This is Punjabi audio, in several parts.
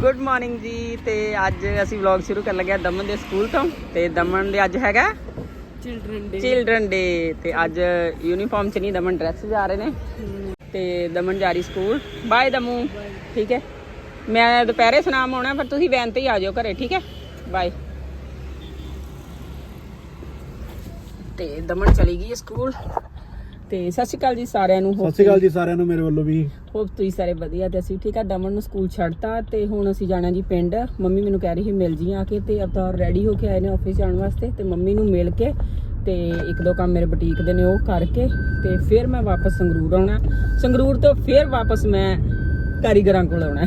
ਗੁੱਡ ਮਾਰਨਿੰਗ ਜੀ ਤੇ ਅੱਜ ਅਸੀਂ ਵਲੌਗ ਸ਼ੁਰੂ ਕਰਨ ਲੱਗੇ ਆ ਦਮਨ ਦੇ ਸਕੂਲ ਤੋਂ ਤੇ ਦਮਨ ਦੇ ਅੱਜ ਹੈਗਾ ਚਿਲਡਰਨ ਡੇ ਚਿਲਡਰਨ ਡੇ ਤੇ ਅੱਜ ਯੂਨੀਫਾਰਮ ਚ ਨਹੀਂ ਦਮਨ ਡਰੈਸ ਜਾ ਰਹੇ ਨੇ। ਤੇ ਦਮਨ ਜਾ ਰਹੀ ਸਕੂਲ। ਬਾਏ ਦਮੂ। ਠੀਕ ਹੈ। ਮੈਂ ਦੁਪਹਿਰੇ ਸੁਨਾਮ ਆਉਣਾ ਪਰ ਤੁਸੀਂ ਵੈਨ ਤੇ ਹੀ ਆ ਜਾਓ ਘਰੇ ਠੀਕ ਹੈ? ਬਾਏ ਤੇ ਦਮਨ ਚਲੀ ਗਈ ਸਕੂਲ। ਤੇ ਸਤਿ ਸ਼੍ਰੀ ਅਕਾਲ ਜੀ ਸਾਰਿਆਂ ਨੂੰ ਸਤਿ ਸ਼੍ਰੀ ਅਕਾਲ ਜੀ ਸਾਰਿਆਂ ਨੂੰ ਮੇਰੇ ਵੱਲੋਂ ਵੀ। ਹੋਪ ਤੁਸੀਂ ਸਾਰੇ ਵਧੀਆ ਤੇ ਅਸੀਂ ਠੀਕ ਆ। ਦਮਨ ਨੂੰ ਸਕੂਲ ਛੱਡਤਾ ਤੇ ਹੁਣ ਅਸੀਂ ਜਾਣਾ ਜੀ ਪਿੰਡ। ਮੰਮੀ ਮੈਨੂੰ ਕਹਿ ਰਹੀ ਸੀ ਮਿਲ ਜੀ ਆ ਕੇ ਤੇ ਅਵਤਾਰ ਰੈਡੀ ਹੋ ਕੇ ਆਏ ਨੇ ਆਫਿਸ ਜਾਣ ਵਾਸਤੇ ਤੇ ਮੰਮੀ ਨੂੰ ਮਿਲ ਕੇ ਤੇ ਇੱਕ ਦੋ ਕੰਮ ਮੇਰੇ ਬੁਟੀਕ ਦੇ ਨੇ ਉਹ ਕਰਕੇ ਤੇ ਫਿਰ ਮੈਂ ਵਾਪਸ ਸੰਗਰੂਰ ਆਉਣਾ। ਸੰਗਰੂਰ ਤੋਂ ਫਿਰ ਵਾਪਸ ਮੈਂ ਕਾਰੀਗਰਾਂ ਕੋਲ ਆਉਣਾ।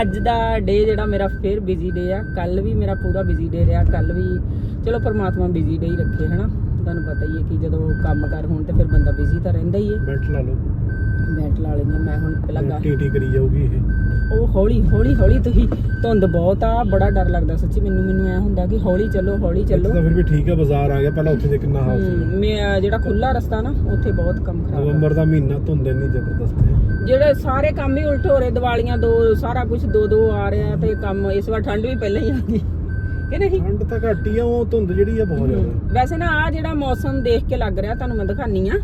ਅੱਜ ਦਾ ਡੇ ਜਿਹੜਾ ਮੇਰਾ ਫਿਰ ਬਿਜ਼ੀ ਡੇ ਆ। ਕੱਲ ਵੀ ਮੇਰਾ ਪੂਰਾ ਬਿਜ਼ੀ ਡੇ ਰਿਹਾ। ਕੱਲ ਵੀ ਚਲੋ ਪਰਮਾਤਮਾ ਬਿਜ਼ੀ ਡੇ ਹੀ ਰੱਖੇ ਹਨਾ? ਤੁਹਾਨੂੰ ਪਤਾ ਹੀ ਹੈ ਕਿ ਜਦੋਂ ਕੰਮ ਕਰ ਹੋਣ ਤੇ ਫਿਰ ਬੰਦਾ ਬਿਜ਼ੀ ਤਾਂ ਰਹਿੰਦਾ ਹੀ ਹੈ। ਬੈਲਟ ਲਾ ਲਓ। ਬੈਟ ਲਾ ਲੈਂਦੀ ਮੈਂ ਹੁਣ ਪਹਿਲਾਂ ਗਾ ਟੀਟੀ ਕਰੀ ਜਾਊਗੀ ਇਹ। ਉਹ ਹੌਲੀ ਹੌਲੀ ਹੌਲੀ ਤੁਸੀਂ ਧੁੰਦ ਬਹੁਤ ਆ ਬੜਾ ਡਰ ਲੱਗਦਾ ਸੱਚੀ ਮੈਨੂੰ ਮੈਨੂੰ ਐ ਹੁੰਦਾ ਕਿ ਹੌਲੀ ਚੱਲੋ ਹੌਲੀ ਚੱਲੋ। ਤਾਂ ਫਿਰ ਵੀ ਠੀਕ ਹੈ ਬਾਜ਼ਾਰ ਆ ਗਿਆ ਪਹਿਲਾਂ ਉੱਥੇ ਦੇ ਕਿੰਨਾ ਹਾਲ ਸੀ। ਮੈਂ ਜਿਹੜਾ ਖੁੱਲਾ ਰਸਤਾ ਨਾ ਉੱਥੇ ਬਹੁਤ ਕੰਮ ਖਰਾਬ ਆ। ਨਵੰਬਰ ਦਾ ਮਹੀਨਾ ਧੁੰਦ ਇੰਨੀ ਜ਼ਬਰਦਸਤ ਹੈ। ਜਿਹੜੇ ਸਾਰੇ ਕੰਮ ਹੀ ਉਲਟ ਹੋ ਰਹੇ ਦੀਵਾਲੀਆਂ ਦੋ ਸਾਰਾ ਕੁਝ ਦੋ ਦੋ ਆ ਰਿਹਾ ਤੇ ਕੰਮ ਇਸ ਵਾਰ ਠੰਡ ਵੀ ਪਹਿਲਾਂ ਹੀ ਆ ਗਈ। ਕਿ ਨਹੀਂ? ਠੰਡ ਤਾਂ ਘੱਟ ਹੀ ਆ ਉਹ ਧੁੰਦ ਜਿਹੜੀ ਆ ਬਹੁਤ ਜ਼ਿਆਦਾ। ਵੈਸੇ ਨਾ ਆ ਜਿਹੜਾ ਮੌਸਮ ਦੇਖ ਕੇ ਲੱਗ ਰਿਹਾ ਤੁਹਾਨੂੰ ਮੈਂ ਦਿਖਾਨੀ ਆ।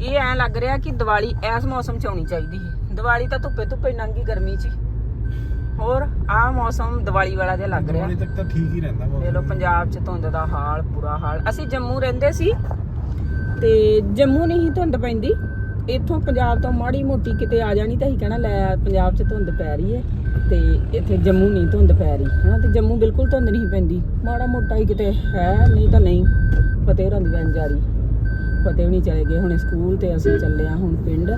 ਇਹ ਐ ਲੱਗ ਰਿਹਾ ਕਿ ਦੀਵਾਲੀ ਇਸ ਮੌਸਮ ਚ ਆਉਣੀ ਚਾਹੀਦੀ ਹੈ ਦੀਵਾਲੀ ਤਾਂ ਧੁੱਪੇ ਧੁੱਪੇ ਲੰਘੀ ਗਰਮੀ ਚ ਹੀ। ਹੋਰ ਆ ਮੌਸਮ ਦੀਵਾਲੀ ਵਾਲਾ ਜਿਹਾ ਲੱਗ ਰਿਹਾ। ਦਿਵਾਲੀ ਤੱਕ ਤਾਂ ਠੀਕ ਹੀ ਰਹਿੰਦਾ ਦੇਖ ਮੌਸਮ ਲਓ ਪੰਜਾਬ ਚ ਧੁੰਦ ਦਾ ਹਾਲ ਬੁਰਾ ਹਾਲ। ਅਸੀਂ ਜੰਮੂ ਰਹਿੰਦੇ ਸੀ ਤੇ ਜੰਮੂ ਨਹੀਂ ਧੁੰਦ ਪੈਂਦੀ। ਇੱਥੋਂ ਪੰਜਾਬ ਤੋਂ ਮਾੜੀ ਮੋਟੀ ਕਿਤੇ ਆ ਜਾਣੀ ਤਾਂ ਅਸੀਂ ਕਹਿਣਾ ਲੈ ਪੰਜਾਬ ਚ ਧੁੰਦ ਪੈ ਰਹੀ ਹੈ। ਤੇ ਇੱਥੇ ਜੰਮੂ ਨਹੀਂ ਧੁੰਦ ਪੈ ਰਹੀ, ਹਨਾ? ਤੇ ਜੰਮੂ ਬਿਲਕੁਲ ਧੁੰਦ ਨਹੀਂ ਪੈਂਦੀ। ਮਾੜਾ ਮੋਟਾ ਹੀ ਕਿਤੇ ਹੈ, ਨਹੀਂ ਤਾਂ ਨਹੀਂ ਫਤਿਹ ਹੋਰਾਂ ਦੀ ਵੈਨ ਜਾ ਰਹੀ ਫਤਿਹ ਵੀ ਨਹੀਂ ਚਲੇ ਗਏ ਹੁਣੇ ਸਕੂਲ ਤੇ ਅਸੀਂ ਚੱਲੇ ਆ ਹੁਣ ਪਿੰਡ।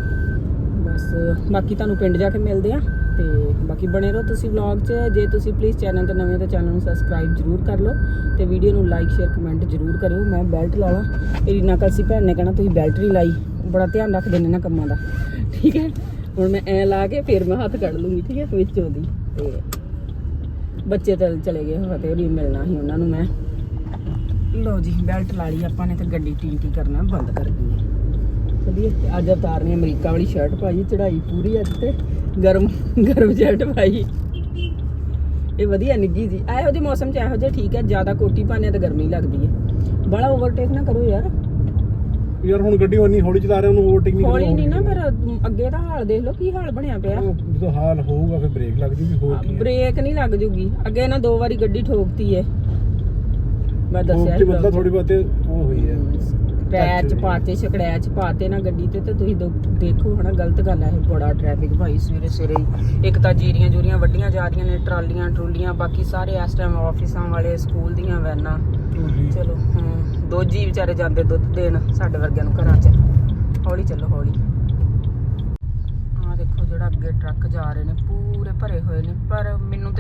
ਬਸ, ਬਾਕੀ ਤੁਹਾਨੂੰ ਪਿੰਡ ਜਾ ਕੇ ਮਿਲਦੇ ਆ ਤੇ ਬਾਕੀ ਬਣੇ ਰਹੋ ਤੁਸੀਂ ਵਲੌਗ 'ਚ। ਜੇ ਤੁਸੀਂ ਪਲੀਜ਼ ਚੈਨਲ ਤੇ ਨਵੇਂ ਹੋ ਤਾਂ ਚੈਨਲ ਨੂੰ ਸਬਸਕ੍ਰਾਈਬ ਜਰੂਰ ਕਰ ਲਓ ਤੇ ਵੀਡੀਓ ਨੂੰ ਲਾਈਕ ਸ਼ੇਅਰ ਕਮੈਂਟ ਜਰੂਰ ਕਰਿਓ। ਮੈਂ ਬੈਲਟ ਲਾ ਲਾਂ। ਮੇਰੀ ਨਕਲ ਸੀ ਭੈਣ ਨੇ ਕਹਿਣਾ, ਤੁਸੀਂ ਬੈਲਟ ਨਹੀਂ ਲਾਈ। ਬੜਾ ਧਿਆਨ ਰੱਖਦੇ ਨੇ ਨਾ ਕੰਮਾਂ ਦਾ। ਠੀਕ ਹੈ? ਹੁਣ ਮੈਂ ਐ ਲਾ ਕੇ ਫਿਰ ਮੈਂ ਹੱਥ ਕੱਢ ਲੂੰਗੀ, ਠੀਕ ਹੈ, ਵਿੱਚ ਉਹਦੀ। ਤੇ ਬੱਚੇ ਤਾਂ ਚਲੇ ਗਏ ਫਤਿਹ ਹੋਰੀ ਮਿਲਣਾ ਸੀ ਉਹਨਾਂ ਨੂੰ ਮੈਂ। ਲਓ ਜੀ, ਬੈਲਟ ਲਾ ਲਈ ਆਪਾਂ ਨੇ ਤੇ ਗੱਡੀ ਟੀ ਟੀ ਕਰਨਾ ਬੰਦ ਕਰ ਦਿੱਤੀ ਚਲਿਏ ਤੇ ਅੱਜ ਉਤਾਰਨੀ ਅਮਰੀਕਾ ਵਾਲੀ ਸ਼ਰਟ ਪਾਈ ਚੜਾਈ ਪੂਰੀ ਅੱਜ ਤੇ। ਗਰਮ ਗਰਮ ਸ਼ਰਟ ਪਾਈ। ਇਹ ਵਧੀਆ ਨਿੱਗੀ ਜੀ। ਇਹੋ ਜਿਹੇ ਮੌਸਮ 'ਚ ਇਹੋ ਜਿਹਾ ਠੀਕ ਹੈ, ਜ਼ਿਆਦਾ ਕੋਟੀ ਪਾਣੇ ਤਾਂ ਗਰਮੀ ਲੱਗਦੀ ਹੈ। ਬੜਾ ਓਵਰਟੇਕ ਨਾ ਕਰੋ ਯਾਰ। ਯਾਰ ਹੁਣ ਗੱਡੀ ਹੋਣੀ ਹੌਲੀ ਚਲਾ ਰਿਹਾ ਉਹਨੂੰ ਓਵਰਟੇਕ ਨਹੀਂ ਹੌਲੀ ਨਹੀਂ ਨਾ ਫਿਰ ਅੱਗੇ ਦਾ ਹਾਲ ਦੇਖ ਲਓ ਕੀ ਹਾਲ ਬਣਿਆ ਪਿਆ। ਜਦੋਂ ਹਾਲ ਹੋਊਗਾ ਫਿਰ ਬ੍ਰੇਕ ਲੱਗ ਜੂਗੀ ਹੋਰ ਕੀ। ਬ੍ਰੇਕ ਨਹੀਂ ਲੱਗ ਜੂਗੀ। ਅੱਗੇ ਨਾ ਦੋ ਵਾਰੀ ਗੱਡੀ ਠੋਕਤੀ ਹੈ ਮੈਂ ਦੱਸਿਆ ਮਤਲਬ ਥੋੜੀ ਬਹੁਤੇ ਉਹ ਹੋਈ ਹੈ ਪੈਚ ਪਾਤੇ ਛਕੜੈਚ ਪਾਤੇ ਨਾ ਗੱਡੀ ਤੇ ਤੇ ਤੁਸੀਂ ਦੇਖੋ ਹਨਾ ਗਲਤ ਗੱਲ ਹੈ ਇਹ ਬੜਾ ਟ੍ਰੈਫਿਕ ਭਾਈ ਸਵੇਰੇ ਸਵੇਰੇ ਇੱਕ ਤਾਂ ਜੀਰੀਆਂ ਜੂਰੀਆਂ ਵੱਡੀਆਂ ਜਾ ਰਹੀਆਂ ਨੇ ਟਰਾਲੀਆਂ ਟਰੂਲੀਆਂ ਬਾਕੀ ਸਾਰੇ ਇਸ ਟਾਈਮ ਆਫਿਸਾਂ ਵਾਲੇ ਸਕੂਲ ਦੀਆਂ ਵੈਨਾਂ। ਚਲੋ ਹਾਂ ਦੋ ਜੀ ਵਿਚਾਰੇ ਜਾਂਦੇ ਦੁੱਧ ਦੇਣ ਸਾਡੇ ਵਰਗਿਆਂ ਨੂੰ ਘਰਾਂ 'ਚ। ਹੌਲੀ ਚੱਲੋ ਹੌਲੀ। ਆਹ ਦੇਖੋ ਜਿਹੜਾ ਅੱਗੇ ਟਰੱਕ ਜਾ ਰਹੇ ਨੇ ਪੂਰੇ ਭਰੇ ਹੋਏ ਨੇ ਪਰ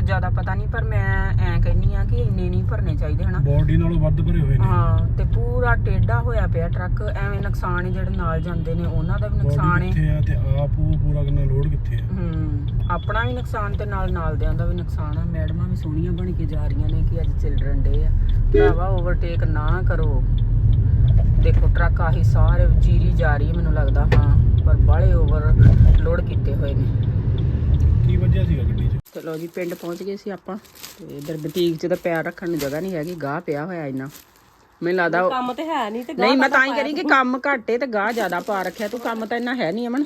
ਜ਼ਿਆਦਾ ਪਤਾ ਨਹੀਂ ਪਰ ਮੈਂ ਐਂ ਕਹਿੰਨੀ ਆ ਕਿ ਇੰਨੇ ਨਹੀਂ ਭਰਨੇ ਚਾਹੀਦੇ ਹਨਾ? ਬਾਡੀ ਨਾਲੋਂ ਵੱਧ ਭਰੇ ਹੋਏ ਨੇ। ਹਾਂ ਤੇ ਪੂਰਾ ਟੇਢਾ ਹੋਇਆ ਪਿਆ ਟਰੱਕ ਐਵੇਂ ਨੁਕਸਾਨ ਹੀ ਜਿਹੜੇ ਨਾਲ ਜਾਂਦੇ ਨੇ ਉਹਨਾਂ ਦਾ ਵੀ ਨੁਕਸਾਨ ਹੈ ਕਿੱਥੇ ਆ ਤੇ ਆਪ ਉਹ ਪੂਰਾ ਕਿੰਨਾ ਲੋਡ ਕਿੱਥੇ ਆ? ਹੂੰ ਆਪਣਾ ਵੀ ਨੁਕਸਾਨ ਤੇ ਨਾਲ ਨਾਲ ਦਿਆਂ ਦਾ ਵੀ ਨੁਕਸਾਨ ਆ। ਮੈਡਮਾਂ ਵੀ ਸੋਹਣੀਆਂ ਬਣ ਕੇ ਜਾ ਰਹੀਆਂ ਨੇ ਕਿ ਅੱਜ ਚਿਲਡਰਨ ਡੇ ਆ। ਭਰਾਵਾ ਓਵਰਟੇਕ ਨਾ ਕਰੋ। ਦੇਖੋ ਟਰੱਕ ਆਹੀ ਸਾਰੇ ਜੀਰੀ ਜਾ ਰਹੀ ਹੈ ਮੈਨੂੰ ਲੱਗਦਾ ਹਾਂ ਪਰ ਬਾਹਲੇ ਓਵਰ ਲੋਡ ਕੀਤੇ ਹੋਏ ਨੇ। ਕੀ ਵਜ੍ਹਾ ਸੀਗਾ ਗੱਡੀ 'ਚ? ਚਲੋ ਜੀ ਪਿੰਡ ਪਹੁੰਚ ਗਏ ਸੀ ਆਪਾਂ। ਤੇ ਇਧਰ ਬੁਟੀਕ 'ਚ ਤਾਂ ਪੈਰ ਰੱਖਣ ਨੂੰ ਜਗ੍ਹਾ ਨਹੀਂ ਹੈਗੀ ਗਾਹ ਪਿਆ ਹੋਇਆ ਇੰਨਾ। ਮੈਨੂੰ ਲੱਗਦਾ ਕੰਮ ਤੇ ਹੈ ਨਹੀਂ ਤੇ ਨਹੀਂ ਮੈਂ ਤਾਂ ਹੀ ਕਰੀ ਕਿ ਕੰਮ ਘੱਟੇ ਤੇ ਗਾਹ ਜ਼ਿਆਦਾ ਪਾ ਰੱਖਿਆ। ਤੂੰ ਕੰਮ ਤਾਂ ਇੰਨਾ ਹੈ ਨਹੀਂ ਅਮਨ।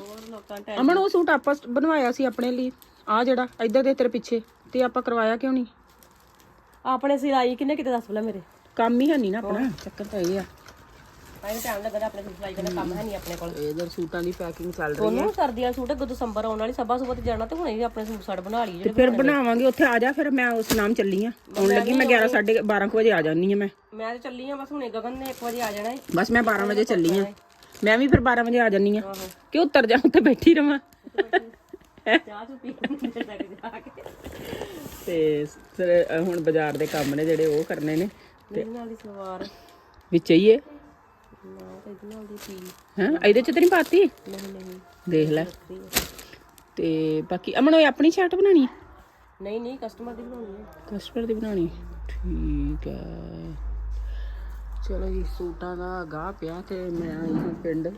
ਅਮਨ ਉਹ ਸੂਟ ਆਪਾਂ ਬਣਵਾਇਆ ਸੀ ਆਪਣੇ ਲਈ। ਆ ਜਿਹੜਾ ਇੱਧਰ ਦੇ ਤੇਰੇ ਪਿੱਛੇ। ਤੇ ਆਪਾਂ ਕਰਵਾਇਆ ਕਿਉਂ ਨਹੀਂ ਆਪਣੇ ਸਿਲਾਈ ਕਿੰਨੇ ਕਿਤੇ ਦੱਸ ਪਹਿਲਾਂ ਮੇਰੇ। ਕੰਮ ਹੀ ਹੈ ਨਹੀਂ ਨਾ ਆਪਣਾ। ਚੱਕਰ ਤਾਂ ਇਹ ਆ। ਆਈ ਟਾਈਮ ਲੱਗਾ ਆਪਣੇ ਸਿਲਾਈ ਦਾ ਕੰਮ ਹੈ ਨਹੀਂ ਆਪਣੇ ਕੋਲ। ਇਧਰ ਸੂਟਾਂ ਦੀ ਪੈਕਿੰਗ ਚੱਲ ਰਹੀ ਹੈ। ਤੁਹਾਨੂੰ ਸਰਦੀਆਂ ਸੂਟ ਅੱਗੋਂ ਦਸੰਬਰ ਆਉਣ ਵਾਲੀ ਸਭਾ ਸੁਬਾ ਤੇ ਜਾਣਾ ਤੇ ਹੁਣੇ ਵੀ ਆਪਣੇ ਸੂਟ ਸਾੜ ਬਣਾ ਲਈ ਤੇ ਫਿਰ ਬਣਾਵਾਂਗੇ ਉੱਥੇ ਆ ਜਾ ਫਿਰ ਮੈਂ ਉਸ ਨਾਮ ਚੱਲੀ ਆ। ਆਉਣ ਲੱਗੀ ਮੈਂ 11 12:30 ਵਜੇ ਆ ਜਾਨੀ ਆ ਮੈਂ। ਮੈਂ ਤੇ ਚੱਲੀ ਆ ਬਸ ਹੁਣੇ ਗਗਨ ਨੇ 1 ਵਜੇ ਆ ਜਾਣਾ ਹੈ ਬਸ ਮੈਂ 12 ਵਜੇ ਚੱਲੀ ਆ। ਮੈਂ ਵੀ ਫਿਰ 12 ਵਜੇ ਆ ਜਾਨੀ ਆ। ਕਿ ਉੱਤਰ ਜਾ ਉੱਤੇ ਬੈਠੀ ਰਵਾਂ। ਚਾਹ ਚੁ ਪੀ ਕੇ ਜਾ ਕੇ। ਤੇ ਫਿਰ ਅ, ਹੁਣ ਬਾਜ਼ਾਰ ਦੇ ਕੰਮ ਨੇ ਜਿਹੜੇ ਉਹ ਕਰਨੇ ਨੇ। ਇਹਦੇ ਨਾਲ ਦੀ ਸਲਵਾਰ। ਵਿੱਚ ਹੀ ਹੈ ਨਾ ਤੇ ਇਹਦੇ ਨਾਲ ਦੀ ਪੀ ਹਾਂ? ਇਹਦੇ ਚ ਤੇ ਨਹੀਂ ਪਾਤੀ? ਨਹੀਂ ਨਹੀਂ ਦੇਖ ਲੈ। ਤੇ ਬਾਕੀ ਅਮਨ ਉਹ ਆਪਣੀ ਸ਼ਰਟ ਬਣਾਣੀ ਨਹੀਂ ਨਹੀਂ ਕਸਟਮਰ ਦੀ ਬਣਾਉਣੀ ਹੈ ਕਸਟਮਰ ਦੀ ਬਣਾਣੀ ਠੀਕ ਹੈ ਚਲੋ ਜੀ ਸੂਟਾਂ ਦਾ ਗਾਹ ਪਿਆ ਤੇ ਮੈਂ ਆਈ ਹਾਂ ਪਿੰਡ।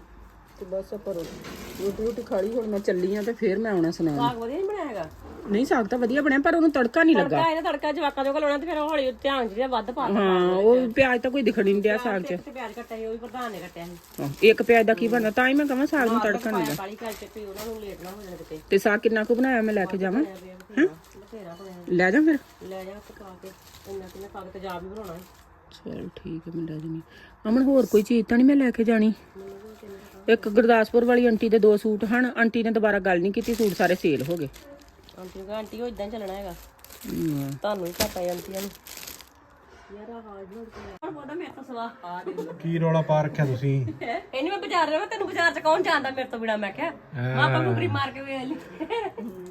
ਤੇ ਬਸ ਆਪਾਂ ਰੋਟੀ ਰੋਟੀ ਰੋਟੀ ਖਾ ਲਈ ਹੁਣ ਮੈਂ ਚੱਲੀ ਆ ਤੇ ਫੇਰ ਮੈਂ ਆਉਣਾ ਸੁਣਾ ਸਾਗ ਵਧੀਆ ਨਹੀਂ ਬਣਾਇਆ ਹੈਗਾ? ਨਹੀਂ ਸਾਗ ਤਾਂ ਵਧੀਆ ਬਣਿਆ ਪਰ ਉਹਨੂੰ ਤੜਕਾ ਨਹੀਂ ਲੱਗਾ। ਤੜਕਾ ਇਹਦਾ ਤੜਕਾ ਜਵਾਕਾਂ ਕੋਲ ਲਾਉਣਾ ਤੇ ਫਿਰ ਹੌਲੀ ਧਿਆਨ ਚ ਜਿਹਾ ਵੱਧ ਪਾ ਤਾ ਹਾਂ ਉਹ ਪਿਆਜ਼ ਤਾਂ ਕੋਈ ਦਿਖਣ ਹੀ ਨਹੀਂ ਡਿਆ ਸਾਗ 'ਚ। ਤੇ ਪਿਆਜ਼ ਕੱਟਿਆ ਸੀ ਉਹ ਵੀ ਪ੍ਰਧਾਨ ਨੇ ਕੱਟਿਆ ਸੀ। ਹਾਂ, ਇੱਕ ਪਿਆਜ਼ ਦਾ ਕੀ ਬਣਦਾ? ਤਾਂ ਹੀ ਮੈਂ ਕਹਾਂ ਸਾਗ ਨੂੰ ਤੜਕਾ ਨਹੀਂ ਲੱਗਾ। ਕਾਲੀ ਕਰਕੇ ਤੇ ਉਹਨਾਂ ਨੂੰ ਲੇਟ ਨਾ ਹੋ ਜਾਣ ਕਿਤੇ। ਤੇ ਸਾਗ ਕਿੰਨਾ ਕੁ ਬਣਾਇਆ ਮੈਂ ਲੈ ਕੇ ਜਾਵਾਂ? ਬਥੇਰਾ ਲੈ ਜਾ ਫਿਰ। ਲੈ ਜਾ ਪਕਾ ਕੇ ਇੰਨਾ ਕਿੰਨਾ ਪਾ ਕੇ ਤੇਜ਼ਾਬ ਵੀ ਬਣਾਉਣਾ ਹੈ ਚਲ ਠੀਕ ਹੈ ਮੈਂ ਲੈ ਜਾਣੀ ਅਮਨ ਹੋਰ ਕੋਈ ਚੀਜ਼ ਤਾਂ ਨਹੀਂ ਮੈਂ ਲੈ ਕੇ ਜਾਣੀ? ਇੱਕ ਗੁਰਦਾਸਪੁਰ ਵਾਲੀ ਆਂਟੀ ਦੇ ਦੋ ਸੂਟ ਹਨ ਆਂਟੀ ਨੇ ਦੁਬਾਰਾ ਗੱਲ ਨਹੀਂ ਕੀਤੀ ਸੂਟ ਸਾਰੇ ਸੇਲ ਹੋ ਗਏ। ਆਂਟੀ ਨੂੰ ਆਂਟੀ ਉਹ ਇਦਾਂ ਚੱਲਣਾ ਹੈਗਾ। ਤੁਹਾਨੂੰ ਹੀ ਘਟਾ ਆਂਟੀਆਂ ਨੂੰ। ਯਾਰ ਆ ਹਾਜ ਹੋ ਗਿਆ ਹੁਣ ਬੋਦਾ ਮੇਰੇ ਤੋਂ ਸਵਾ ਆ ਦੇ ਕੀ ਰੌਲਾ ਪਾ ਰੱਖਿਆ ਤੁਸੀਂ? ਇਹਨੇ ਮੈਂ ਬਾਜ਼ਾਰ ਜਾਵਾਂ ਤੈਨੂੰ ਬਾਜ਼ਾਰ ਚ ਕੌਣ ਜਾਣਦਾ ਮੇਰੇ ਤੋਂ ਬਿਨਾ? ਮੈਂ ਕਿਹਾ ਮਾਪਾ ਮੁਕਰੀ ਮਾਰ ਕੇ ਵੇਖ ਲਈ।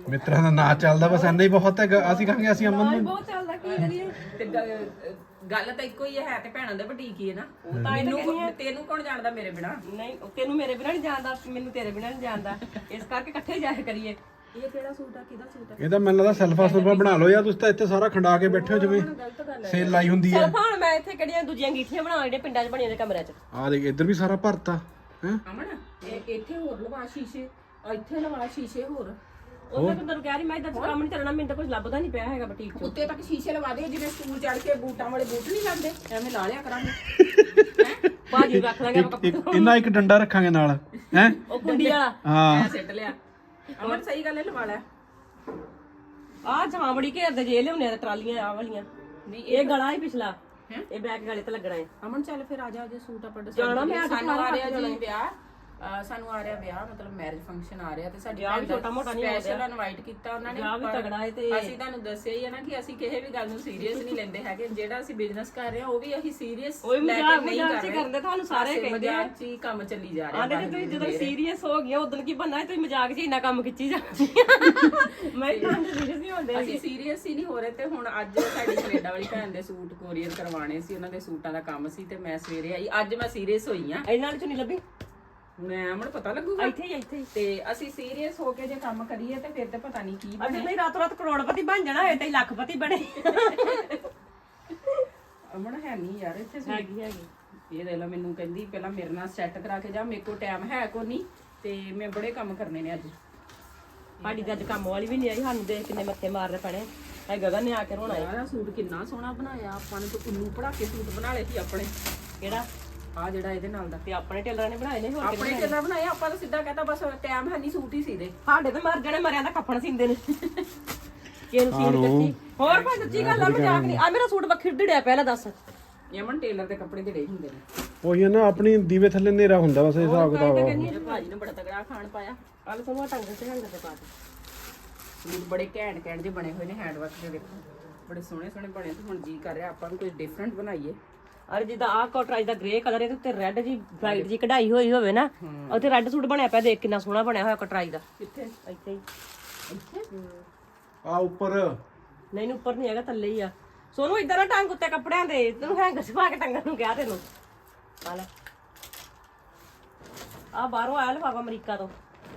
ਮਿੱਤਰਾਂ ਦਾ ਨਾਂ ਚੱਲਦਾ ਬਸ ਐਨਾ ਹੀ ਬਹੁਤ ਹੈ ਅਸੀਂ ਕਹਾਂਗੇ ਅਸੀਂ ਅਮਨ ਨੂੰ ਬਹੁਤ ਚੱਲਦਾ ਕੀ ਕਰੀਏ? ਤੇ ਗ- ਗੱਲ ਤਾਂ ਇੱਕੋ ਹੀ ਹੈ ਤੇ ਭੈਣਾਂ ਦਾ ਬੁਟੀਕ ਹੀ ਹੈ ਨਾ। ਮੈਨੂੰ ਤੈਨੂੰ ਕੌਣ ਜਾਣਦਾ ਮੇਰੇ ਬਿਨਾ? ਨਹੀਂ ਉਹ ਤੈਨੂੰ ਮੇਰੇ ਬਿਨਾ ਨਹੀਂ ਜਾਣਦਾ ਮੈਨੂੰ ਤੇਰੇ ਬਿਨਾ ਨਹੀਂ ਜਾਣਦਾ। ਇਸ ਕਰਕੇ ਇਕੱਠੇ ਜਾਇਆ ਕਰੀਏ। ਇਹ ਕਿਹੜਾ ਸੂਟ ਆ ਕਿਹਦਾ ਸੂਟ ਆ? ਇਹਦਾ ਮੈਨੂੰ ਲੱਗਦਾ ਸੈਲਫਾ ਸੁਲਫਾ ਬਣਾ ਲਓ ਯਾਰ ਤੁਸੀਂ ਤਾਂ ਇੱਥੇ ਸਾਰਾ ਖੰਡਾ ਕੇ ਬੈਠੇ ਹੋ ਜਿਵੇਂ ਸੇਲ ਲਾਈ ਹੁੰਦੀ ਹੈ ਚਲ ਹੁਣ ਮੈਂ ਇੱਥੇ ਕਿਹੜੀਆਂ ਦੂਜੀਆਂ ਗੀਠੀਆਂ ਬਣਾ ਜਿਹੜੇ ਪਿੰਡਾਂ 'ਚ ਬਣੀਆਂ ਨੇ ਕਮਰਿਆਂ 'ਚ। ਆ ਦੇਖ ਇੱਧਰ ਵੀ ਸਾਰਾ ਭਰਤਾ ਹੈ? ਅਮਨ ਇਹ ਇੱਥੇ ਹੋਰ ਲਵਾ ਸ਼ੀਸ਼ੇ ਆ ਇੱਥੇ ਲਵਾ ਸ਼ੀਸ਼ੇ ਹੋਰ। ਉਹਦੇ ਤੋਂ ਤੈਨੂੰ ਕਹਿ ਰਹੀ ਮੈਂ ਇਦਾਂ ਕੰਮ ਨਹੀਂ ਚੱਲਣਾ ਮੈਨੂੰ ਤਾਂ ਕੁਝ ਲੱਭਦਾ ਨਹੀਂ ਪਿਆ ਹੈਗਾ ਬੁਟੀਕ 'ਚ। ਉੱਤੇ ਤੱਕ ਸ਼ੀਸ਼ੇ ਲਵਾ ਦਿਓ ਜਿਵੇਂ ਸਕੂਲ ਚੜ ਕੇ ਬੂਟਾਂ ਵਾਲੇ ਬੂਟ ਨਹੀਂ ਜਾਂਦੇ ਐਵੇਂ ਲਾ ਲਿਆ ਕਰਾਂਗੇ। ਬਾਜੀ ਰੱਖ ਲਾਂਗੇ ਆਪਾਂ ਇੱਕ ਇਹਨਾਂ ਇੱਕ ਡੰਡਾ ਰੱਖਾਂਗੇ ਨਾਲ। ਹੈ? ਉਹ ਕੁੰਡੀ ਵਾਲਾ ਹਾਂ। ਮੈਂ ਸਿੱਟ ਲਿਆ। ਅਮਨ ਸਹੀ ਗੱਲ ਹੈ ਲਵਾ ਲੈ। ਆਹ ਝਾਂਬੜੀ ਘੇਰਦੇ ਜੇ ਲਿਆਉਣੇ ਆ ਟਰਾਲੀਆਂ ਆ ਵਾਲੀਆਂ। ਨਹੀਂ ਇਹ ਗਲਾ ਹੀ ਪਿਛਲਾ। ਇਹ ਬੈਕ ਗਲੇ ਤੇ ਲੱਗਣਾ ਹੈ। ਅਮਨ ਚੱਲ ਫਿਰ ਆ ਜਾ ਜੇ ਸੂਟ ਆਪਾਂ decide ਜਾਣਾ ਮੈਂ। ਅੱਜ ਸਾਨੂੰ ਆ ਰਿਹਾ ਜੀ। ਵਿਆਹ ਅਹ ਸਾਨੂੰ ਆ ਰਿਹਾ ਵਿਆਹ ਮਤਲਬ ਮੈਰਿਜ ਫੰਕਸ਼ਨ ਆ ਰਿਹਾ ਤੇ ਸਾਡੀ ਵਿਆਹ ਵੀ ਛੋਟਾ-ਮੋਟਾ ਨਹੀਂ ਹੋ ਸਪੈਸ਼ਲ ਇਨਵਾਈਟ ਕੀਤਾ ਉਹਨਾਂ ਨੇ ਵਿਆਹ ਵੀ ਪਰ ਤਗੜਾ ਹੈ ਤੇ ਅਸੀਂ ਤੁਹਾਨੂੰ ਦੱਸਿਆ ਹੀ ਹੈ ਨਾ ਕਿ ਅਸੀਂ ਕਿਸੇ ਵੀ ਗੱਲ ਨੂੰ ਸੀਰੀਅਸ ਨਹੀਂ ਲੈਂਦੇ ਹੈਗੇ। ਜਿਹੜਾ ਅਸੀਂ ਬਿਜ਼ਨਸ ਕਰ ਰਹੇ ਹਾਂ ਉਹ ਵੀ ਅਸੀਂ ਸੀਰੀਅਸ ਉਹ ਵੀ ਮਜ਼ਾਕ ਮਜ਼ਾਕ ਚ ਕਰਦੇ ਤੁਹਾਨੂੰ ਸਾਰੇ ਕਹਿੰਦੇ ਆ। ਮਜ਼ਾਕ 'ਚ ਹੀ ਕੰਮ ਚੱਲੀ ਜਾ ਰਿਹਾ ਆਂਦੇ ਤੇ ਤੁਸੀਂ ਜਦੋਂ ਸੀਰੀਅਸ ਹੋ ਗਿਆ ਉਦੋਂ ਕੀ ਬੰਨਾ ਤੁਸੀਂ ਮਜ਼ਾਕ 'ਚ ਇੰਨਾ ਕੰਮ ਖਿੱਚੀ ਜਾਂਦੀ ਮੈਂ ਤਾਂ ਸੀਰੀਅਸ ਨਹੀਂ ਹੁੰਦੇ ਅਸੀਂ ਸੀਰੀਅਸ ਹੀ ਨਹੀਂ ਹੋ ਰਹੇ ਤੇ ਹੁਣ ਅੱਜ ਸਾਡੀ ਕੈਨੇਡਾ ਵਾਲੀ ਭੈਣ ਦੇ ਸੂਟ ਕੋਰੀਅਰ ਕਰਵਾਣੇ ਸੀ ਉਹਨਾਂ ਦੇ ਸੂਟਾਂ ਦਾ ਕੰਮ ਸੀ ਤੇ ਮੈਂ ਸਵੇਰੇ ਆਈ ਅੱਜ ਮੈਂ ਸੀਰੀਅਸ ਹੋਈ ਆ। ਇਹਨਾਂ ਚ ਨਹੀਂ ਲੱਭੀ? ਹੁਣ ਐਮਣ ਪਤਾ ਲੱਗੂਗਾ। ਇੱਥੇ ਹੀ ਇੱਥੇ ਹੀ। ਤੇ ਅਸੀਂ ਸੀਰੀਅਸ ਹੋ ਕੇ ਜੇ ਕੰਮ ਕਰੀਏ ਤੇ ਫਿਰ ਤੇ ਪਤਾ ਨਹੀਂ ਕੀ ਅਜੇ ਨਹੀਂ ਰਾਤੋਂ ਰਾਤ ਕਰੋੜਪਤੀ ਬਣ ਜਾਣਾ ਹੋਏ ਤੇ ਲੱਖਪਤੀ ਬਣੇ। ਅਮਨ ਹੈ ਨਹੀਂ ਯਾਰ ਇੱਥੇ ਸੂਟ। ਹੈਗੀ। ਹੈਗੀ। ਇਹ ਦੇ ਲਾ ਮੈਨੂੰ ਕਹਿੰਦੀ ਪਹਿਲਾਂ ਮੇਰੇ ਨਾਲ ਸੈੱਟ ਕਰਾ ਕੇ ਜਾ ਮੇਰੇ ਕੋਲ ਟਾਈਮ ਹੈ ਕੋ ਨਹੀਂ ਤੇ ਮੈਂ ਬੜੇ ਕੰਮ ਕਰਨੇ ਨੇ ਅੱਜ। ਸਾਡੀ ਤਾਂ ਅੱਜ ਕੰਮ ਵਾਲੀ ਵੀ ਨਹੀਂ ਆਈ ਸਾਨੂੰ ਦੇਖ ਕਿੰਨੇ ਮੱਥੇ ਮਾਰਨੇ ਪੈਣੇ ਐ ਗਗਨ ਨੇ ਆ ਕੇ ਰੋਣਾ ਯਾਰ ਆਹ ਸੂਟ ਕਿੰਨਾ ਸੋਹਣਾ ਬਣਾਇਆ ਆਪਾਂ ਨੇ ਤਾਂ ਉੱਲੂ ਪੜਾ ਕੇ ਸੂਟ ਬਣਾ ਲਏ ਸੀ ਆਪਣੇ। ਕਿਹੜਾ? ਆ ਜਿਹੜਾ ਇਹਦੇ ਨਾਲ ਦਾ। ਤੇ ਆਪਣੇ ਟੇਲਰਾਂ ਨੇ ਬਣਾਏ ਨੇ ਹੋਰ ਆਪਣੇ ਟੇਲਰ ਬਣਾਏ ਆਪਾਂ ਤਾਂ ਸਿੱਧਾ ਕਹਤਾ ਬਸ ਟਾਈਮ ਹੈ ਨਹੀਂ ਸੂਟ ਹੀ ਸੀ ਦੇ ਸਾਡੇ ਤੇ ਮਰ ਜਾਣੇ ਮਰਿਆਂ ਦਾ ਕੱਫਣ ਸਿੰਦੇ ਨੇ। ਕਿਹਨੂੰ ਸੀਨ ਕੱਟੀ? ਹੋਰ ਕੋਈ ਸੱਚੀ ਗੱਲ ਆ ਮਜ਼ਾਕ ਨਹੀਂ। ਆ ਮੇਰਾ ਸੂਟ ਵੱਖਰੀ ਢੜਿਆ ਪਹਿਲਾਂ ਦੱਸ। ਯਮਨ ਟੇਲਰ ਦੇ ਕੱਪੜੇ ਤੇ ਡੇ ਹੁੰਦੇ ਨੇ। ਉਹੀ ਹੈ ਨਾ ਆਪਣੀ ਦੀਵੇ ਥੱਲੇ ਹਨੇਰਾ ਹੁੰਦਾ ਬਸ ਇਹ ਹਿਸਾਬ ਕਿਤਾਬ ਆ। ਕਹਿੰਦੀ ਭਾਜੀ ਨੇ ਬੜਾ ਤਗੜਾ ਖਾਣ ਪਾਇਆ। ਕੱਲ ਸਾਨੂੰ ਟੰਗ ਤੇ ਹੰਗ ਤੇ ਪਾ ਦੇ ਸੂਟ ਬੜੇ ਘੈਂਟ ਘੈਂਟ ਜਿਹੇ ਬਣੇ ਹੋਏ ਨੇ ਹੈਂਡ ਵਰਕ ਦੇ ਦੇਖੋ। ਬੜੇ ਸੋਹਣੇ ਸੋਹਣੇ ਬਣੇ ਤੇ ਹੁਣ ਜੀ ਕਰ ਰਿਹਾ ਆਪਾਂ ਵੀ ਕੁਝ ਡਿਫਰੈਂਟ ਬਣਾਈਏ। ਅਰੇ ਜਿੱਦਾਂ ਆਹ ਕੋਟਰਾਈਜ਼ ਦਾ ਗ੍ਰੇ ਕਲਰ ਇਹਦੇ ਉੱਤੇ ਰੈੱਡ ਜੀ ਵਾਈਟ ਜੀ ਕਢਾਈ ਹੋਈ ਹੋਵੇ ਨਾ ਉੱਥੇ ਰੈੱਡ ਸੂਟ ਬਣਿਆ ਪਿਆ ਦੇਖ ਕਿੰਨਾ ਸੋਹਣਾ ਬਣਿਆ ਹੋਇਆ ਕੋਟਰਾਈ ਦਾ। ਕਿੱਥੇ? ਇੱਥੇ ਹੀ। ਆ ਉੱਪਰ। ਨਹੀਂ ਨਹੀਂ ਉੱਪਰ ਨਹੀਂ ਹੈਗਾ ਥੱਲੇ ਹੀ ਆ। ਸੋਨੂੰ ਇਦਾਂ ਨਾ ਟੰਗ ਉੱਤੇ ਕੱਪੜਿਆਂ ਦੇ ਤੈਨੂੰ ਹੈਂਗ ਸਵਾ ਕੇ ਟੰਗਣ ਨੂੰ ਕਿਹਾ ਤੈਨੂੰ। ਆ ਲੈ। ਆ ਬਾਹਰੋਂ ਆਇਆ ਲਫਾਫਾ ਅਮਰੀਕਾ ਤੋਂ।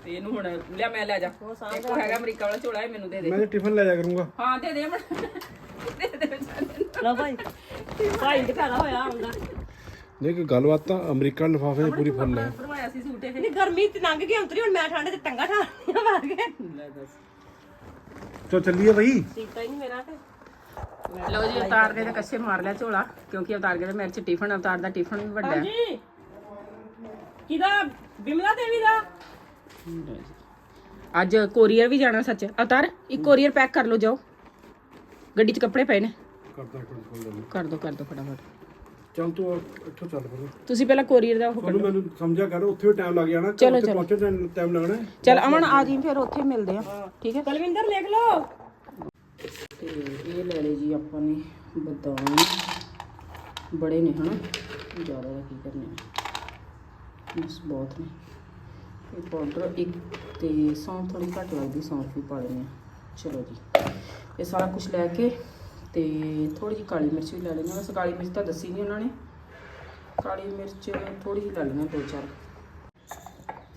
ਤੇ ਇਹਨੂੰ ਹੁਣ ਲਿਆ ਮੈਂ ਲੈ ਜਾ। ਇੱਕ ਉਹ ਹੈਗਾ ਅਮਰੀਕਾ ਵਾਲਾ ਝੋਲਾ ਇਹ ਮੈਨੂੰ ਦੇ ਦੇ। ਮੈਂ ਤੇ ਟਿਫਨ ਲੈ ਜਾ ਕਰੂੰਗਾ। ਹਾਂ ਦੇ ਦੇ ਅਮਨ ਦੇ ਦੇ ਵਿਚਾਰੇ ਨੂੰ। ਲਓ ਭਾਈ। ਭਾਈ ਦੇ ਪੈਦਾ ਹੋਇਆ ਆਉਂਦਾ ਦੇਖ ਗੱਲਬਾਤ ਤਾਂ ਅਮਰੀਕਾ ਲਿਫਾਫੇ ਦੀ ਪੂਰੀ ਫੁੱਲ ਹੈ। ਬਣਵਾਇਆ ਸੀ ਸੂਟ ਇਹ। ਨਹੀਂ ਗਰਮੀ ਤੇ ਲੰਘ ਗਈ ਅੰਤਰੀ ਹੁਣ ਮੈਂ ਠੰਡ ਤੇ ਟੰਗਾ ਠਾਣੀਆਂ ਮਾਰ ਕੇ। ਲੈ ਦੱਸ। ਚੋ ਚੱਲੀਏ ਬਈ। ਸੀਤਾ ਹੀ ਨਹੀਂ ਮੇਰਾ ਤੇ। ਲਓ ਜੀ ਅਵਤਾਰ ਦੇ ਤਾਂ ਕੱਛੇ ਮਾਰ ਲਿਆ ਝੋਲਾ ਕਿਉਂਕਿ ਅਵਤਾਰ ਦੇ ਮੇਰੇ ਚ ਟਿਫਨ ਅਵਤਾਰ ਦਾ ਟਿਫਨ ਵੀ ਵੱਡਾ ਹੈ। ਹਾਂਜੀ। ਕਿਹਦਾ? ਬਿਮਲਾ ਦੇਵੀ ਦਾ? ਅੱਜ ਕੋਰੀਅਰ ਵੀ ਜਾਣਾ ਸੱਚ। ਅਵਤਾਰ ਇੱਕ ਕੋਰੀਅਰ ਪੈਕ ਕਰ ਲਓ ਜਾਓ। ਗੱਡੀ 'ਚ ਕੱਪੜੇ ਪਏ ਨੇ। ਕਰਦਾ ਕਰ ਦੋ ਕਰ ਦੋ ਫਟਾਫਟ। ਚੱਲ ਤੂੰ ਇੱਥੋਂ ਚੱਲ ਫਿਰ। ਤੁਸੀਂ ਪਹਿਲਾਂ ਕੋਰੀਅਰ ਦਾ ਉਹ ਤੁਹਾਨੂੰ ਮੈਨੂੰ ਸਮਝਿਆ ਕਰ ਉੱਥੇ ਵੀ ਟਾਈਮ ਲੱਗ ਜਾਣਾ ਚਲੋ, ਚਲੋ। ਪਹੁੰਚਣ ਟਾਈਮ ਲੱਗਣਾ। ਹੈ। ਚਲ ਅਮਨ ਆ ਜੀ ਫਿਰ ਉੱਥੇ ਮਿਲਦੇ ਆ ਠੀਕ ਹੈ? ਕੁਲਵਿੰਦਰ ਲਿਖ ਲਓ। ਤੇ ਇਹ ਲੈ ਲਈ ਜੀ ਆਪਾਂ ਨੇ ਬਦਾਮ। ਬੜੇ ਨੇ ਹਨਾ? ਜ਼ਿਆਦਾ ਦਾ ਕੀ ਕਰਨੇ ਆ? ਬਸ ਬਹੁਤ ਨੇ। ਇਹ ਪਾਊਡਰ ਇੱਕ ਤੇ ਸੌਂਫ ਥੋੜੀ ਘੱਟ ਲੱਗਦੀ ਸੌਂਫ ਵੀ ਪਾ ਲੈਂਦੇ ਆ ਚਲੋ ਜੀ। ਇਹ ਸਾਰਾ ਕੁਝ ਲੈ ਕੇ ਤੇ ਥੋੜੀ ਜਿਹੀ ਕਾਲੀ ਮਿਰਚ ਵੀ ਲੈ ਲੈਣੀ ਵੈਸੇ ਕਾਲੀ ਮਿਰਚ ਤਾਂ ਦੱਸੀ ਨਹੀਂ ਉਹਨਾਂ ਨੇ। ਕਾਲੀ ਮਿਰਚ ਥੋੜੀ ਜਿਹੀ ਲੈ ਲੈਣਾ ਦੋ ਚਾਰ।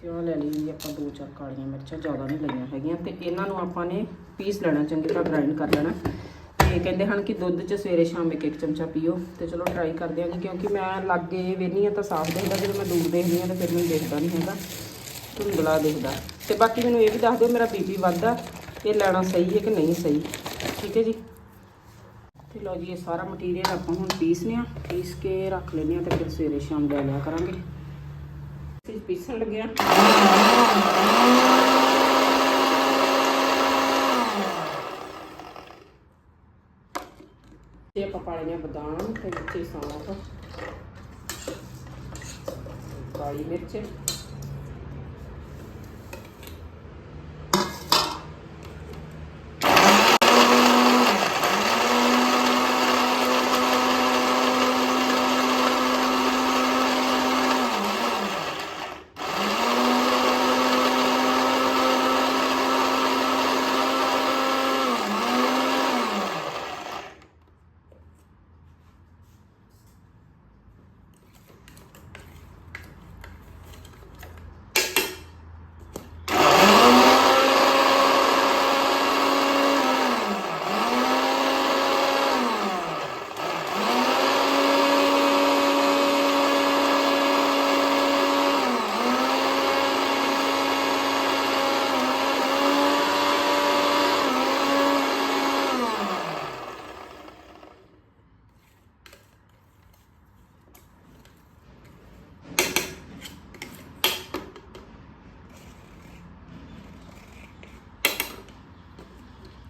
ਤੇ ਉਹ ਲੈ ਲਈ ਆਪਾਂ ਦੋ ਚਾਰ ਕਾਲੀਆਂ ਮਿਰਚਾਂ, ਜ਼ਿਆਦਾ ਨਹੀਂ ਲਈਆਂ ਹੈਗੀਆਂ। ਤੇ ਇਹਨਾਂ ਨੂੰ ਆਪਾਂ ਨੇ ਪੀਸ ਲੈਣਾ, ਚੰਗੀ ਤਰ੍ਹਾਂ ਗ੍ਰਾਈਂਡ ਕਰ ਲੈਣਾ। ਤੇ ਕਹਿੰਦੇ ਹਨ ਕਿ ਦੁੱਧ 'ਚ ਸਵੇਰੇ ਸ਼ਾਮ ਇੱਕ ਇੱਕ ਚਮਚਾ ਪੀਓ। ਤੇ ਚਲੋ ਟਰਾਈ ਕਰਦੇ ਹਾਂ ਕਿਉਂਕਿ ਮੈਂ ਲਾਗੇ ਵੇਖਦੀ ਹਾਂ ਤਾਂ ਸਾਫ਼ ਦਿਖਦਾ, ਜਦੋਂ ਮੈਂ ਦੂਰ ਦੇਖਦੀ ਹਾਂ ਤਾਂ ਫਿਰ ਮੈਨੂੰ ਦੇਖਦਾ ਨਹੀਂ ਹੈਗਾ। ਧੁੰਦਲਾ ਦੇਖਦਾ। ਤੇ ਬਾਕੀ ਮੈਨੂੰ ਇਹ ਵੀ ਦੱਸ ਦਿਓ, ਮੇਰਾ ਬੀਪੀ ਵੱਧਦਾ, ਇਹ ਲੈਣਾ ਸਹੀ ਹੈ ਕਿ ਨਹੀਂ ਸਹੀ? ਠੀਕ ਹੈ ਜੀ। ਤੇ ਲਓ ਜੀ, ਇਹ ਸਾਰਾ ਮਟੀਰੀਅਲ ਆਪਾਂ ਹੁਣ ਪੀਸਨੇ ਆ ਪੀਸ ਕੇ ਰੱਖ ਲੈਨੇ ਆ ਤੇ ਫਿਰ ਸਵੇਰੇ ਸ਼ਾਮ ਲੈ ਲਿਆ ਕਰਾਂਗੇ। ਅਸੀਂ ਪੀਸਣ ਲੱਗੇ ਆ ਤੇ ਆਪਾਂ ਪਾ ਲੈਣੇ ਆ ਬਦਾਮ ਤੇ ਵਿੱਚ ਸੌਂਫ ਕਾਲੀ ਮਿਰਚ।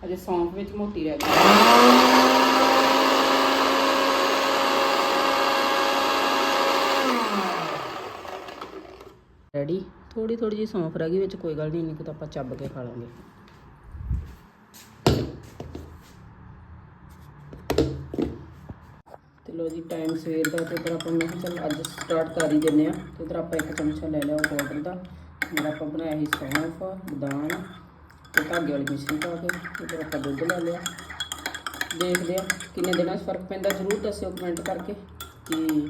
ਅਜੇ ਸੌਂਫ ਵਿੱਚ ਮੋਟੀ ਰਹਿ ਗਈ। ਰੈਡੀ ਥੋੜੀ ਥੋੜੀ ਜਿਹੀ ਸੌਂਫ ਰਹਿ ਗਈ, ਵਿੱਚ ਕੋਈ ਗੱਲ ਨਹੀਂ ਨਹੀਂ ਤਾਂ ਆਪਾਂ ਚੱਬ ਕੇ ਖਾ ਲਾਂਗੇ। ਤੇ ਲੋ ਜੀ ਟਾਈਮ ਸਵੇਰ ਦਾ, ਤੇ ਇਧਰ ਆਪਾਂ ਮੈਂ ਕਿਹਾ ਚੱਲ ਅੱਜ ਸਟਾਰਟ ਕਰ ਹੀ ਦਿੰਨੇ ਆ ਤੇ ਇਧਰ ਆਪਾਂ ਇੱਕ ਚਮਚਾ ਲੈ ਲਿਆ ਉਹ ਪਾਊਡਰ ਦਾ। ਜਿਹੜਾ ਆਪਾਂ ਬਣਾਇਆ ਸੀ ਸੌਂਫ, ਬਦਾਮ ਤੇ ਧਾਗੇ ਵਾਲੀ ਮਿਸ਼ਰੀ ਪਾ ਕੇ ਇਧਰ ਆਪਾਂ ਦੁੱਧ ਲੈ ਲਿਆ। ਦੇਖਦੇ ਆ ਕਿੰਨੇ ਦਿਨਾਂ 'ਚ ਫ਼ਰਕ ਪੈਂਦਾ ਜ਼ਰੂਰ ਦੱਸਿਓ ਕਮੈਂਟ ਕਰਕੇ ਕਿ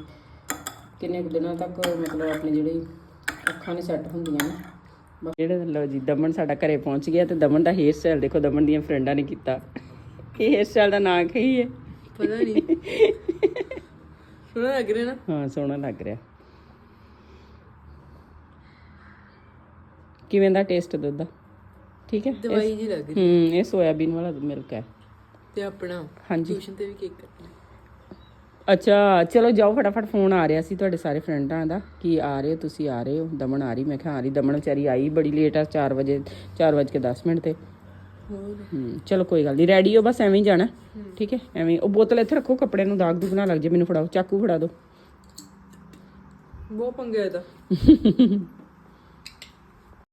ਕਿੰਨੇ ਕੁ ਦਿਨਾਂ ਤੱਕ ਮਤਲਬ ਆਪਣੀ ਜਿਹੜੀ ਅੱਖਾਂ ਨੇ ਸੈੱਟ ਹੁੰਦੀਆਂ ਨੇ। ਜਿਹੜੇ ਲਓ ਜੀ ਦਮਨ ਸਾਡਾ ਘਰੇ ਪਹੁੰਚ ਗਿਆ ਤੇ ਦਮਨ ਦਾ ਹੇਅਰ ਸਟਾਈਲ ਦੇਖੋ ਦਮਨ ਦੀਆਂ ਫਰੈਂਡਾਂ ਨੇ ਕੀਤਾ। ਇਹ ਹੇਅਰ ਸਟਾਈਲ ਦਾ ਨਾਂ ਕੀ ਹੈ? ਪਤਾ ਨਹੀਂ ਸੁਣਾ ਲੱਗ ਰਿਹਾ ਨਾ? ਹਾਂ ਸੋਹਣਾ ਲੱਗ ਰਿਹਾ। ਕਿਵੇਂ ਦਾ ਟੇਸਟ ਦੁੱਧ ਦਾ? ਠੀਕ ਹੈ? ਦਵਾਈ ਜੀ ਲੱਗ ਹੂੰ। ਇਹ ਸੋਇਆਬੀਨ ਵਾਲਾ ਮਿਲਕ ਹੈ। ਤੇ ਆਪਣਾ ਹਾਂਜੀ। ਟਿਊਸ਼ਨ ਤੇ ਵੀ ਕੇਕ ਕੱਟਣਾ। ਅੱਛਾ ਚਲੋ ਜਾਓ ਫਟਾਫਟ ਫੋਨ ਆ ਰਿਹਾ ਸੀ ਤੁਹਾਡੇ ਸਾਰੇ ਫਰੈਂਡਾਂ ਦਾ ਕਿ ਆ ਰਹੇ ਹੋ ਤੁਸੀਂ ਆ ਰਹੇ ਹੋ? ਦਮਨ ਆ ਰਹੀ ਮੈਂ ਕਿਹਾ ਆ ਰਹੀ ਦਮਨ ਵਿਚਾਰੀ ਆਈ ਬੜੀ ਲੇਟ ਆ 4 ਵਜੇ 4 ਵਜੇ ਕੇ 10 ਮਿੰਟ ਤੇ। ਹੂੰ ਚਲੋ ਕੋਈ ਗੱਲ ਨਹੀਂ ਰੈਡੀ ਹੋ ਬਸ ਐਵੇਂ ਹੀ ਜਾਣਾ ਠੀਕ ਹੈ? ਐਵੇਂ। ਉਹ ਬੋਤਲ ਇੱਥੇ ਰੱਖੋ ਕੱਪੜੇ ਨੂੰ ਦਾਗ ਦੂਗ ਨਾ ਲੱਗ ਜੇ ਮੈਨੂੰ ਫੜਾਓ ਚਾਕੂ ਫੜਾ ਦਿਓ। ਬਹੁਤ ਪੰਗਾ ਇਹਦਾ।